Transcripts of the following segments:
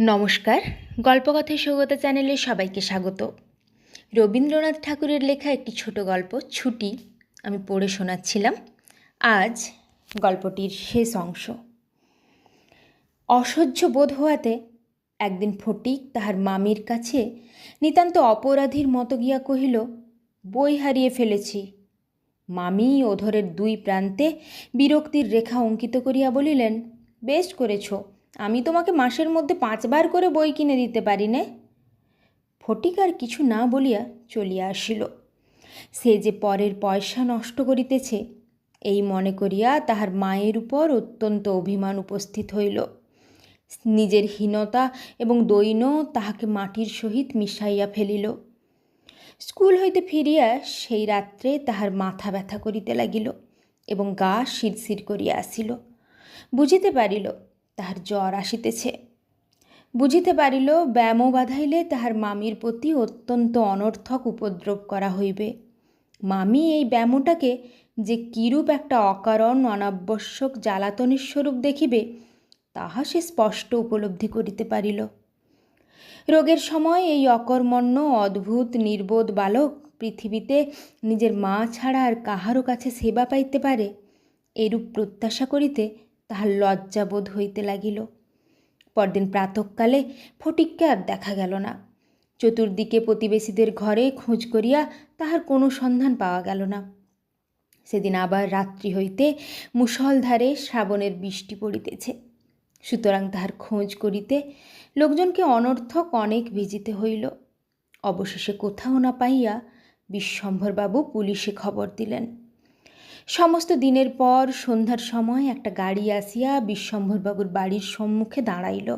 নমস্কার। গল্পকথায় সৌগত চ্যানেলে সবাইকে স্বাগত। রবীন্দ্রনাথ ঠাকুরের লেখা একটি ছোট গল্প, ছুটি, আমি পড়ে শোনাচ্ছিলাম। আজ গল্পটির শেষ অংশ। অসহ্য বোধ হওয়াতে একদিন ফটিক তাহার মামির কাছে নিতান্ত অপরাধীর মতো গিয়া কহিল, বই হারিয়ে ফেলেছি। মামি ওধরের দুই প্রান্তে বিরক্তির রেখা অঙ্কিত করিয়া বলিলেন, বেশ করেছ। আমি তোমাকে মাসের মধ্যে পাঁচবার করে বই কিনে দিতে পারি নে? ফটিক আর কিছু না বলিয়া চলিয়া আসিল। সে যে পরের পয়সা নষ্ট করিতেছে, এই মনে করিয়া তাহার মায়ের উপর অত্যন্ত অভিমান উপস্থিত হইল। নিজের হীনতা এবং দৈন্য তাহাকে মাটির সহিত মিশাইয়া ফেলিল। স্কুল হইতে ফিরিয়া সেই রাত্রে তাহার মাথা ব্যথা করিতে লাগিল এবং গা শিরশির করিয়া আসিল। বুঝিতে পারিল তাহার জ্বর আসিতেছে। বুঝিতে পারিল ব্যায়াম বাধাইলে তাহার মামির প্রতি অত্যন্ত অনর্থক উপদ্রব করা হইবে। মামি এই ব্যায়ামটাকে যে কিরূপ একটা অকারণ, অনাবশ্যক, জ্বালাতনের স্বরূপ দেখিবে, তাহা সে স্পষ্ট উপলব্ধি করিতে পারিল। রোগের সময় এই অকর্মণ্য, অদ্ভুত, নির্বোধ বালক পৃথিবীতে নিজের মা ছাড়া আর কাহারও কাছে সেবা পাইতে পারে, এরূপ প্রত্যাশা করিতে তাহার লজ্জাবোধ হইতে লাগিল। পরদিন প্রাতকালে ফটিককে আর দেখা গেল না। চতুর্দিকে প্রতিবেশীদের ঘরে খোঁজ করিয়া তাহার কোনো সন্ধান পাওয়া গেল না। সেদিন আবার রাত্রি হইতে মুষলধারে শ্রাবণের বৃষ্টি পড়িতেছে। সুতরাং তাহার খোঁজ করিতে লোকজনকে অনর্থক অনেক ভিজিতে হইল। অবশেষে কোথাও না পাইয়া বিশ্বম্ভরবাবু পুলিশে খবর দিলেন। সমস্ত দিনের পর সন্ধ্যার সময় একটা গাড়ি আসিয়া বিশ্বম্ভরবাবুর বাড়ির সম্মুখে দাঁড়াইল।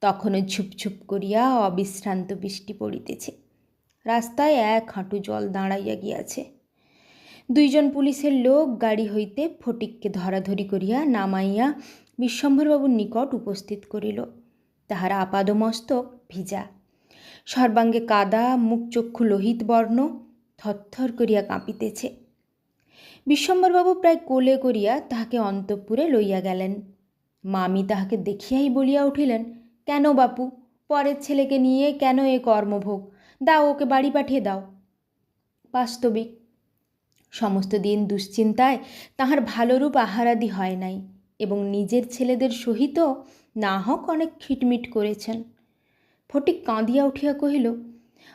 তখনও ঝুপঝুপ করিয়া অবিশ্রান্ত বৃষ্টি পড়িতেছে। রাস্তায় এক হাঁটু জল দাঁড়াইয়া গিয়াছে। দুইজন পুলিশের লোক গাড়ি হইতে ফটিককে ধরাধরি করিয়া নামাইয়া বিশ্বম্ভরবাবুর নিকট উপস্থিত করিল। তাহার আপাদমস্তক ভিজা। সর্বাঙ্গে কাদা মুখ চক্ষু লোহিত বর্ণ থরথর করিয়া কাঁপিতেছে। বিশ্বম্বরবাবু প্রায় কোলে করিয়া তাহাকে অন্তঃপুরে লইয়া গেলেন। মামি তাহাকে দেখিয়াই বলিয়া উঠিলেন, কেন বাপু, পরের ছেলেকে নিয়ে কেন এ কর্মভোগ? দাও ওকে বাড়ি পাঠিয়ে দাও। বাস্তবিক, সমস্ত দিন দুশ্চিন্তায় তাহার ভালোরূপ আহারাদি হয় নাই এবং নিজের ছেলেদের সহিত না হোক অনেক খিটমিট করেছেন। ফটিক কাঁদিয়া উঠিয়া কহিল,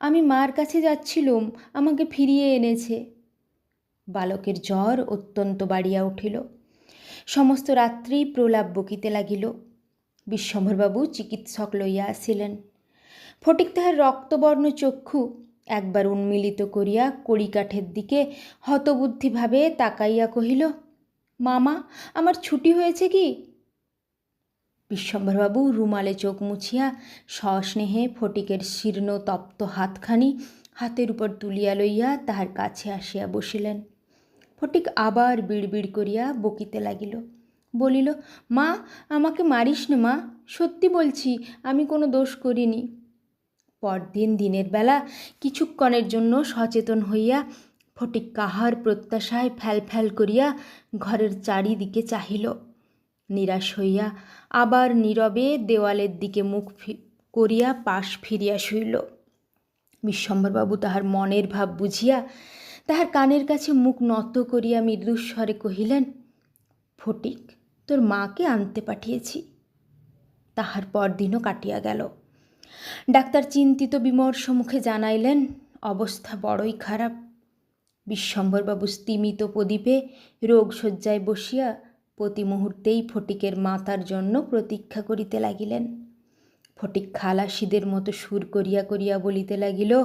আমি মার কাছে যাচ্ছিলুম, আমাকে ফিরিয়ে এনেছে। বালকের জ্বর অত্যন্ত বাড়িয়া উঠিল। সমস্ত রাত্রি প্রলাপ বকিতে লাগিল। বিশ্বম্ভরবাবু চিকিৎসক লইয়া আসিলেন। ফটিক তাহার রক্তবর্ণ চক্ষু একবার উন্মিলিত করিয়া কড়িকাঠের দিকে হতবুদ্ধিভাবে তাকাইয়া কহিল, মামা, আমার ছুটি হয়েছে কি? বিশ্বম্ভরবাবু রুমালে চোখ মুছিয়া সস্নেহে ফটিকের শীর্ণ তপ্ত হাতখানি হাতের উপর তুলিয়া লইয়া তাহার কাছে আসিয়া বসিলেন। ফটিক আবার বিড়বিড় করিয়া বকিতে লাগিল। বলিল, মা, আমাকে মারিস না মা, সত্যি বলছি, আমি কোনো দোষ করিনি। পরদিন দিনের বেলা কিছুক্ষণের জন্য সচেতন হইয়া ফটিক কাহার প্রত্যাশায় ফ্যাল ফ্যাল করিয়া ঘরের চারিদিকে চাহিল। নিরাশ হইয়া আবার নীরবে দেওয়ালের দিকে মুখ করিয়া পাশ ফিরিয়া শুইল। বিশ্বম্বরবাবু তাহার মনের ভাব বুঝিয়া তাহার কানের কাছে মুখ নত করিয়া মৃদুস্বরে কহিলেন, ফটিক, তোর মাকে আনতে পাঠিয়েছি। তাহার পরদিনও কাটিয়া গেল। ডাক্তার চিন্তিত বিমর্ষ মুখে জানাইলেন, অবস্থা বড়ই খারাপ। বিশ্বম্বরবাবু স্তিমিত প্রদীপে রোগশয্যায় বসিয়া প্রতি মুহূর্তেই ফটিকের মাতার জন্য প্রতীক্ষা করিতে লাগিলেন। ফটিক খালাসিদের মতো সুর করিয়া করিয়া বলিতে লাগিল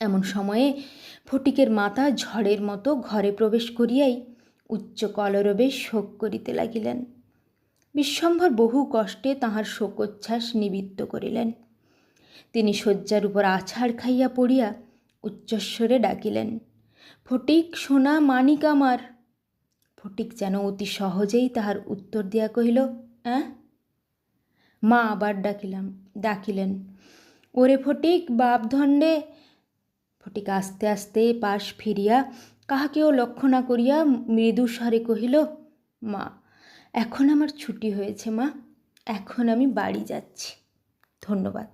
এমন সময়ে ফটিকের মাতা ঝড়ের মতো ঘরে প্রবেশ করিয়াই উচ্চ কলরবে শোক করিতে লাগিলেন। বিশ্বম্ভর বহু কষ্টে তাহার শোকোচ্ছ্বাস নিবৃত্ত করিলেন। তিনি শয্যার উপর আছাড় খাইয়া পড়িয়া উচ্চস্বরে ডাকিলেন, ফটিক, সোনা মানিক আমার। ফটিক যেন অতি সহজেই তাহার উত্তর দিয়া কহিল, অ্যাঁ? মা আবার ডাকিলাম, ডাকিলেন, ওরে ফটিক বাপ ধণ্ডে ফটিক আস্তে আস্তে পাশ ফিরিয়া কাহাকেও লক্ষ্য না করিয়া মৃদুস্বরে কহিল, মা, এখন আমার ছুটি হয়েছে মা, এখন আমি বাড়ি যাচ্ছি। ধন্যবাদ।